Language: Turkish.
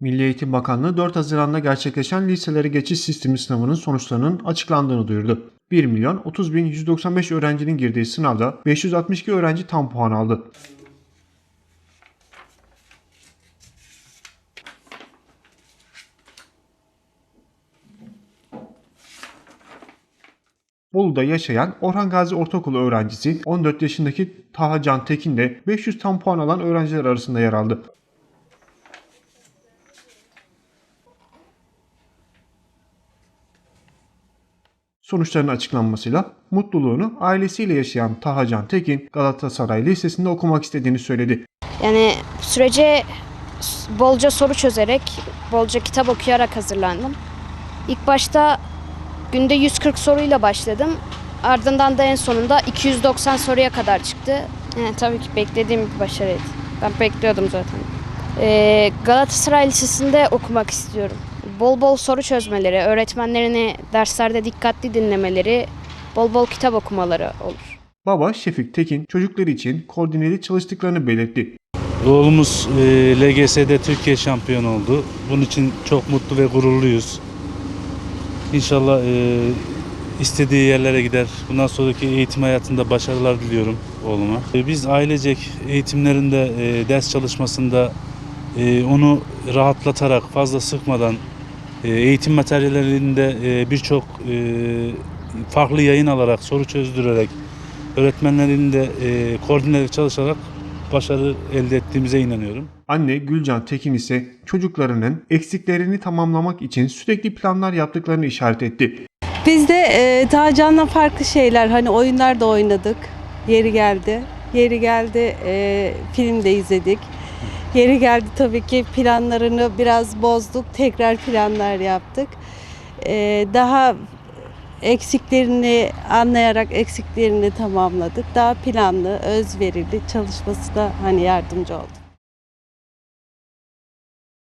Milli Eğitim Bakanlığı 4 Haziran'da gerçekleşen liselere geçiş sistemi sınavının sonuçlarının açıklandığını duyurdu. 1 milyon 30 bin 195 öğrencinin girdiği sınavda 562 öğrenci tam puan aldı. Bolu'da yaşayan Orhan Gazi Ortaokulu öğrencisi 14 yaşındaki Taha Can Tekin de 500 tam puan alan öğrenciler arasında yer aldı. Sonuçların açıklanmasıyla mutluluğunu ailesiyle yaşayan Tahacan Tekin Galatasaray Lisesi'nde okumak istediğini söyledi. Yani sürece bolca soru çözerek, bolca kitap okuyarak hazırlandım. İlk başta günde 140 soruyla başladım. Ardından da en sonunda 290 soruya kadar çıktı. Yani tabii ki beklediğim bir başarıydı. Ben bekliyordum zaten. Ee, Galatasaray Lisesi'nde okumak istiyorum. Bol bol soru çözmeleri, öğretmenlerini derslerde dikkatli dinlemeleri, bol bol kitap okumaları olur. Baba Şefik Tekin çocukları için koordineli çalıştıklarını belirtti. Oğlumuz e, LGS'de Türkiye şampiyonu oldu. Bunun için çok mutlu ve gururluyuz. İnşallah e, istediği yerlere gider. Bundan sonraki eğitim hayatında başarılar diliyorum oğluma. E, biz ailecek eğitimlerinde, e, ders çalışmasında e, onu rahatlatarak, fazla sıkmadan, eğitim materyallerinde e, birçok e, farklı yayın alarak, soru çözdürerek, öğretmenlerin de e, koordinerek çalışarak başarı elde ettiğimize inanıyorum. Anne Gülcan Tekin ise çocuklarının eksiklerini tamamlamak için sürekli planlar yaptıklarını işaret etti. Biz de e, Tacan'la farklı şeyler hani oyunlar da oynadık. Yeri geldi. Yeri geldi e, film de izledik. Yeri geldi tabii ki planlarını biraz bozduk. Tekrar planlar yaptık. E, daha eksiklerini anlayarak eksiklerini tamamladık. Daha planlı, özverili çalışmasına hani yardımcı olduk.